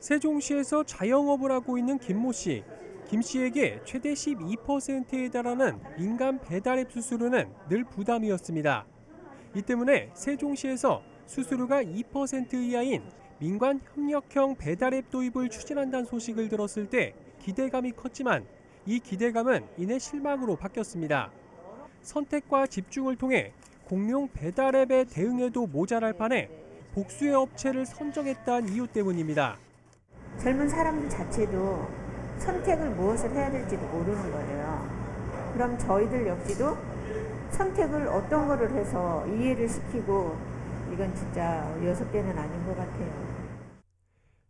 세종시에서 자영업을 하고 있는 김모 씨. 김 씨에게 최대 12%에 달하는 민간 배달앱 수수료는 늘 부담이었습니다. 이 때문에 세종시에서 수수료가 2% 이하인 민관 협력형 배달앱 도입을 추진한다는 소식을 들었을 때 기대감이 컸지만 이 기대감은 이내 실망으로 바뀌었습니다. 선택과 집중을 통해 공룡 배달앱에 대응해도 모자랄 판에 복수의 업체를 선정했다는 이유 때문입니다. 젊은 사람들 자체도 선택을 무엇을 해야 될지도 모르는 거예요. 그럼 저희들 역시도 선택을 어떤 거를 해서 이해를 시키고 이건 진짜 여섯 개는 아닌 것 같아요.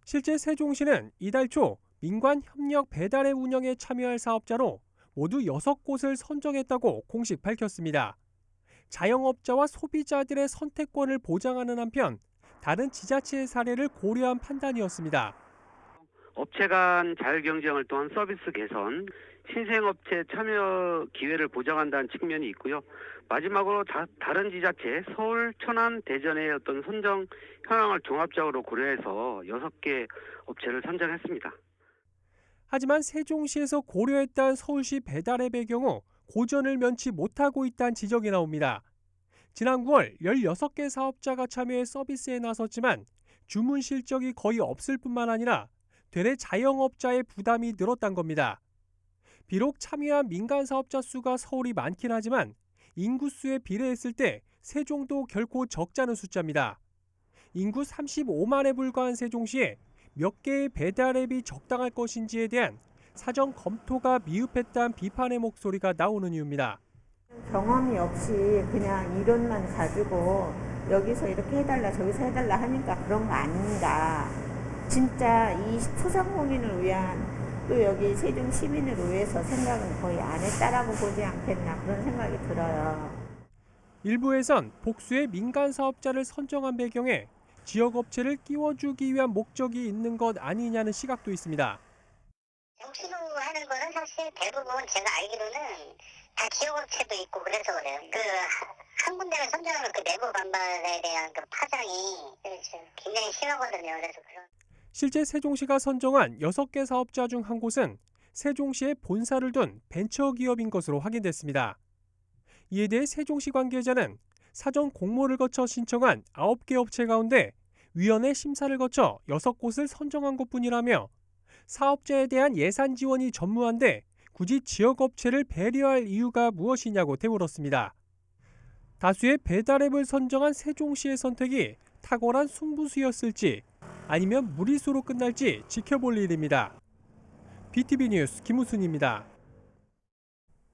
실제 세종시는 이달 초 민관 협력 배달앱 운영에 참여할 사업자로 모두 6곳을 선정했다고 공식 밝혔습니다. 자영업자와 소비자들의 선택권을 보장하는 한편 다른 지자체의 사례를 고려한 판단이었습니다. 업체 간 자율 경쟁을 통한 서비스 개선, 신생업체 참여 기회를 보장한다는 측면이 있고요. 마지막으로 다, 다른 지자체 서울, 천안, 대전의 어떤 선정 현황을 종합적으로 고려해서 여섯 개 업체를 선정했습니다. 하지만 세종시에서 고려했던 서울시 배달앱의 경우 고전을 면치 못하고 있다는 지적이 나옵니다. 지난 9월 16개 사업자가 참여해 서비스에 나섰지만 주문 실적이 거의 없을 뿐만 아니라 되레 자영업자의 부담이 늘었단 겁니다. 비록 참여한 민간 사업자 수가 서울이 많긴 하지만 인구수에 비례했을 때 세종도 결코 적잖은 숫자입니다. 인구 35만에 불과한 세종시에 몇 개의 배달 앱이 적당할 것인지에 대한 사전 검토가 미흡했다는 비판의 목소리가 나오는 이유입니다. 경험이 없이 그냥 이론만 가지고 여기서 이렇게 해달라 저기서 해달라 하니까 그런 거 아닌가. 진짜 이 소상공인을 위한 또 여기 세종 시민을 위해서 생각은 거의 안 했다라고 보지 않겠나 그런 생각이 들어요. 일부에선 복수의 민간 사업자를 선정한 배경에 지역 업체를 끼워주기 위한 목적이 있는 것 아니냐는 시각도 있습니다. 복수로 하는 거는 사실 대부분 제가 알기로는 다 지역업체도 있고 그래서 그래요. 그 한 군데를 선정하는 그 내부 반발에 대한 그 파장이 굉장히 심하거든요. 그래서 그런. 실제 세종시가 선정한 6개 사업자 중 한 곳은 세종시에 본사를 둔 벤처기업인 것으로 확인됐습니다. 이에 대해 세종시 관계자는 사전 공모를 거쳐 신청한 9개 업체 가운데 위원회 심사를 거쳐 6곳을 선정한 것뿐이라며 사업자에 대한 예산 지원이 전무한데 굳이 지역 업체를 배려할 이유가 무엇이냐고 되물었습니다. 다수의 배달앱을 선정한 세종시의 선택이 탁월한 승부수였을지 아니면 무리수로 끝날지 지켜볼 일입니다. BTV 뉴스 김우순입니다.